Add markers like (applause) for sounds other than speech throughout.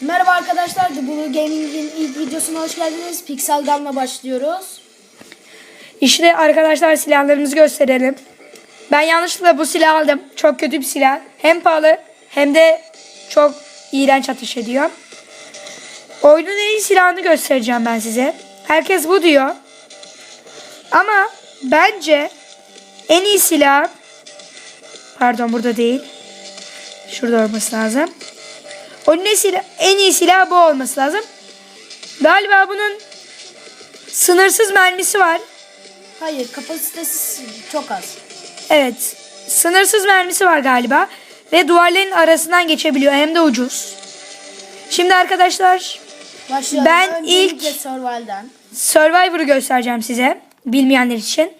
Merhaba arkadaşlar, The Blue Gaming'in ilk videosuna hoş geldiniz. Pixel Gun'la başlıyoruz. İşte arkadaşlar silahlarımızı gösterelim. Ben yanlışlıkla bu silahı aldım. Çok kötü bir silah. Hem pahalı hem de çok iğrenç atış ediyor. Oyunun en iyi silahını göstereceğim ben size. Herkes bu diyor. Ama bence en iyi silah pardon burada değil. Şurada olması lazım. Oyunun en, silah, en iyi silah bu olması lazım. Galiba bunun sınırsız mermisi var. Hayır, kapasitesi çok az. Evet. Sınırsız mermisi var galiba. Ve duvarların arasından geçebiliyor. Hem de ucuz. Şimdi arkadaşlar Başlayalım. Ben Öncelikle ilk-. Survivor'ı göstereceğim size. Bilmeyenler için.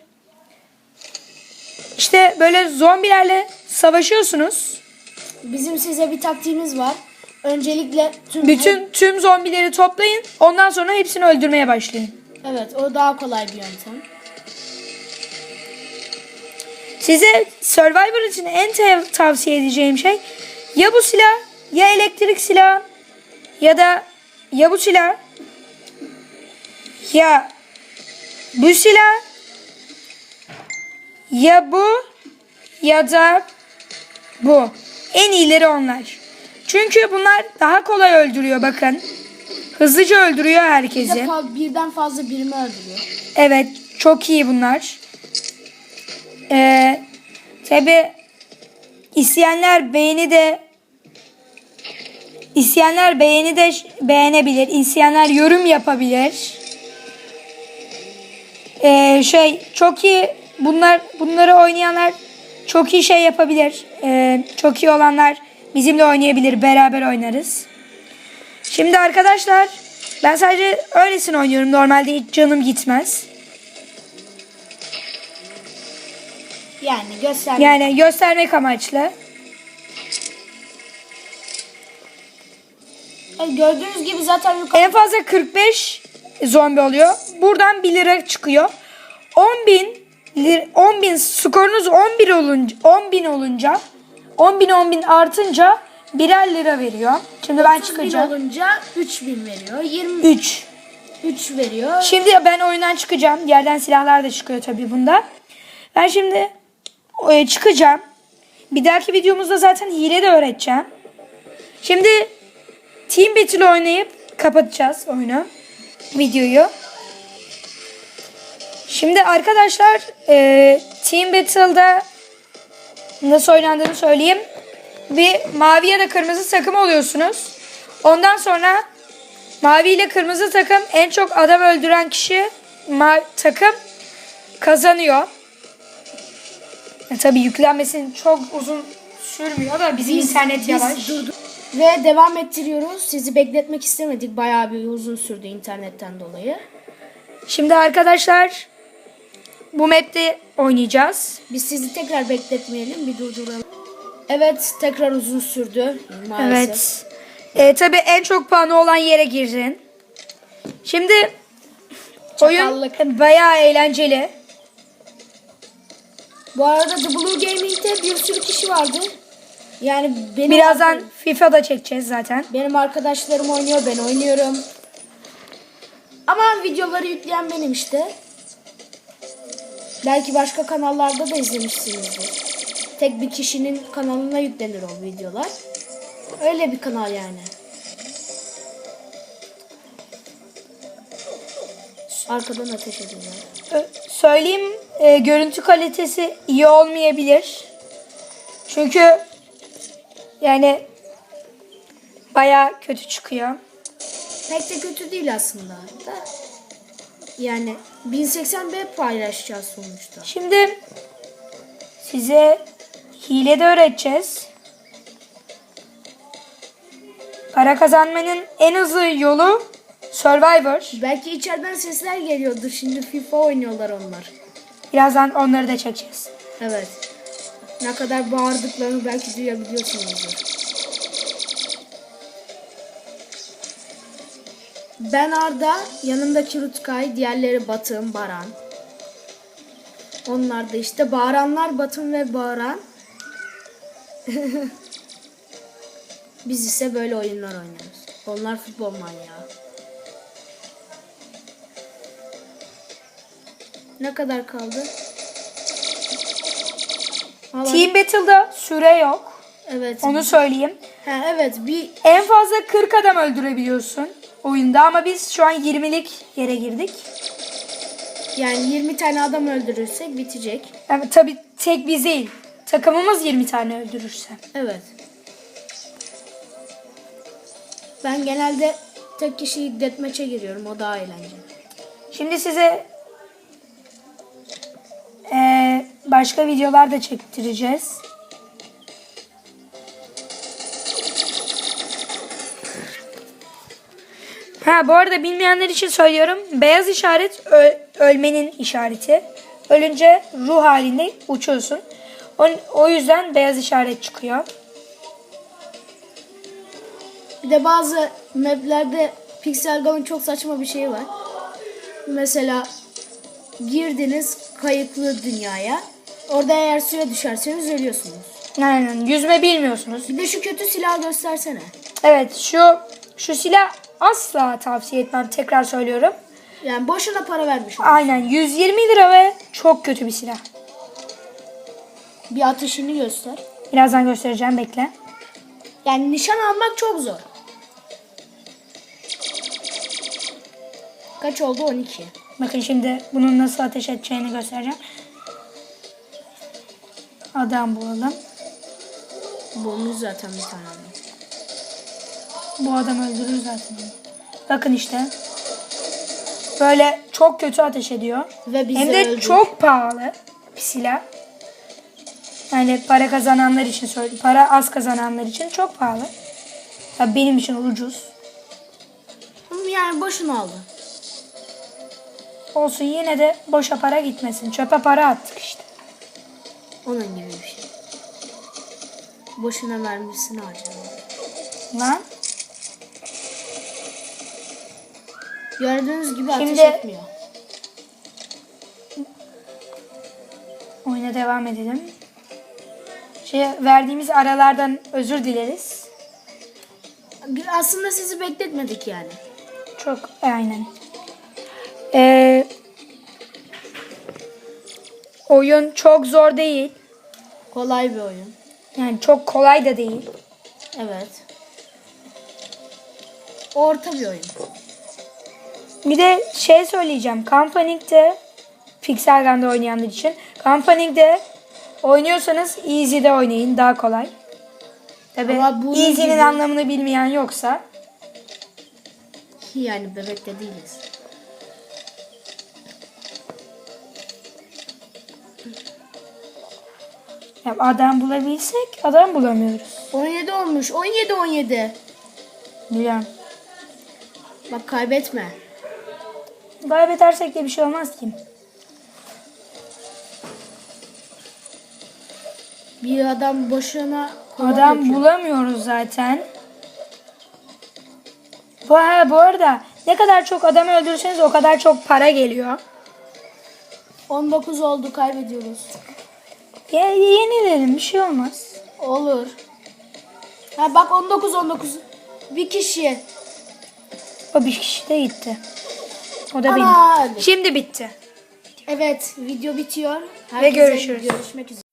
İşte böyle zombilerle savaşıyorsunuz. Bizim size bir taktiğimiz var. Öncelikle tüm Bütün tüm zombileri toplayın. Ondan sonra hepsini öldürmeye başlayın. Evet, o daha kolay bir yöntem. Size Survivor için en te- tavsiye edeceğim şey ya bu silah ya elektrik silah ya da ya bu silah ya bu silah ya bu ya da bu. En iyileri onlar. Çünkü bunlar daha kolay öldürüyor bakın. Hızlıca öldürüyor Bir herkesi. de fa- birden fazla birimi öldürüyor. Evet, çok iyi bunlar. Ee, Tabi isteyenler beğeni de isteyenler beğeni de beğenebilir. İsteyenler yorum yapabilir. Ee, şey çok iyi bunlar bunları oynayanlar çok iyi şey yapabilir. Ee, çok iyi olanlar bizimle oynayabilir. Beraber oynarız. Şimdi arkadaşlar ben sadece öylesine oynuyorum. Normalde hiç canım gitmez. Yani göster. Yani göstermek amaçlı. Gördüğünüz gibi zaten yukarı En fazla 45 zombi oluyor. Buradan 1 lira çıkıyor. 10 bin, 10 bin skorunuz 11 olunca 10 bin olunca 10 bin 10 bin artınca birer lira veriyor. Şimdi ben 30 bin çıkacağım. olunca 3000 veriyor. 23 3. veriyor. Şimdi ben oyundan çıkacağım. Yerden silahlar da çıkıyor tabii bunda. Ben şimdi e, çıkacağım. Bir dahaki videomuzda zaten hile de öğreteceğim. Şimdi Team Battle oynayıp kapatacağız oyunu. Videoyu. Şimdi arkadaşlar e, Team Battle'da nasıl oynandığını söyleyeyim. Bir mavi ya da kırmızı takım oluyorsunuz. Ondan sonra mavi ile kırmızı takım en çok adam öldüren kişi takım kazanıyor. E, tabii yüklenmesi çok uzun sürmüyor da bizim internet yavaş. durduk ve devam ettiriyoruz. Sizi bekletmek istemedik. Bayağı bir uzun sürdü internetten dolayı. Şimdi arkadaşlar bu map'te oynayacağız. Biz sizi tekrar bekletmeyelim. Bir durduralım. Evet tekrar uzun sürdü. Maalesef. Evet. E, tabii en çok puanı olan yere girdin. Şimdi oyun Çakallık. bayağı eğlenceli. Bu arada The Blue Gaming'de bir sürü kişi vardı. Yani benim Birazdan FIFA'da çekeceğiz zaten. benim arkadaşlarım oynuyor, ben oynuyorum. Ama videoları yükleyen benim işte. Belki başka kanallarda da izlemişsinizdir. Tek bir kişinin kanalına yüklenir o videolar. Öyle bir kanal yani. Arkadan ateş ediyorlar. Ö- Söyleyeyim e, görüntü kalitesi iyi olmayabilir. Çünkü yani bayağı kötü çıkıyor. Pek de kötü değil aslında. Da. Yani 1080p paylaşacağız sonuçta. Şimdi size hile de öğreteceğiz. Para kazanmanın en hızlı yolu Survivor. Belki içeriden sesler geliyordur. Şimdi FIFA oynuyorlar onlar. Birazdan onları da çekeceğiz. Evet. Ne kadar bağırdıklarını belki duyabiliyorsunuzdur. Ben Arda, yanımdaki Rutkay, diğerleri Batım, Baran. Onlar da işte bağıranlar Batım ve Baran. (laughs) Biz ise böyle oyunlar oynuyoruz. Onlar futbol manyağı. Ne kadar kaldı? Team Battle'da süre yok. Evet. Onu söyleyeyim. Ha, evet bir En fazla 40 adam öldürebiliyorsun oyunda ama biz şu an 20'lik yere girdik. yani 20 tane adam öldürürsek bitecek. Yani tabii tek biz değil. Takımımız 20 tane öldürürse. Evet. Ben genelde tek kişilik deathmatch'e giriyorum. O daha eğlenceli. Şimdi size başka videolar da çektireceğiz. Ha bu arada bilmeyenler için söylüyorum. Beyaz işaret ölmenin işareti. Ölünce ruh halinde uçuyorsun. O, yüzden beyaz işaret çıkıyor. Bir de bazı maplerde Pixel Gun'ın çok saçma bir şeyi var. Mesela girdiniz kayıklı dünyaya. Orada eğer suya düşerseniz ölüyorsunuz. Aynen yüzme bilmiyorsunuz. Bir de şu kötü silahı göstersene. Evet şu şu silah asla tavsiye etmem tekrar söylüyorum. Yani boşuna para vermiş. o. Aynen 120 lira ve çok kötü bir silah. Bir atışını göster. Birazdan göstereceğim bekle. Yani nişan almak çok zor. Kaç oldu? 12. Bakın şimdi bunun nasıl ateş edeceğini göstereceğim. Adam bulalım. Bulmuş zaten bir tane adam. Bu adam öldürür zaten. Bakın işte. Böyle çok kötü ateş ediyor. Ve bizi Hem de öldürdü. çok pahalı bir silah. Yani para kazananlar için söyle, para az kazananlar için çok pahalı. Ya benim için ucuz. Yani boşuna aldı. Olsun yine de boşa para gitmesin. Çöpe para attık işte. Onun gibi bir şey. Boşuna vermişsin harcama. Lan. Gördüğünüz gibi ateş Şimdi- etmiyor. Oyuna devam edelim. Şey, verdiğimiz aralardan özür dileriz. Aslında sizi bekletmedik yani. Çok aynen. Ee, oyun çok zor değil. Kolay bir oyun. Yani çok kolay da değil. Evet. Orta bir oyun. Bir de şey söyleyeceğim. Company'de Pixel Gun'da oynayanlar için. Company'de oynuyorsanız Easy'de oynayın. Daha kolay. Bunun Easy'nin gibi- anlamını bilmeyen yoksa Yani bebekte değiliz. Ya adam bulabilsek adam bulamıyoruz. 17 olmuş. 17 17. Biliyorum. Bak kaybetme. Kaybedersek de bir şey olmaz ki. Bir adam boşuna kova Adam döküyor. bulamıyoruz zaten. Bu, ha, bu arada ne kadar çok adam öldürürseniz o kadar çok para geliyor. 19 oldu kaybediyoruz. Ya, yenilelim bir şey olmaz. Olur. Ha bak 19 19. Bir kişi. O bir kişi de gitti. O da Ana, benim. Şimdi bitti. Evet video bitiyor. Ve görüşürüz. Görüşmek üzere.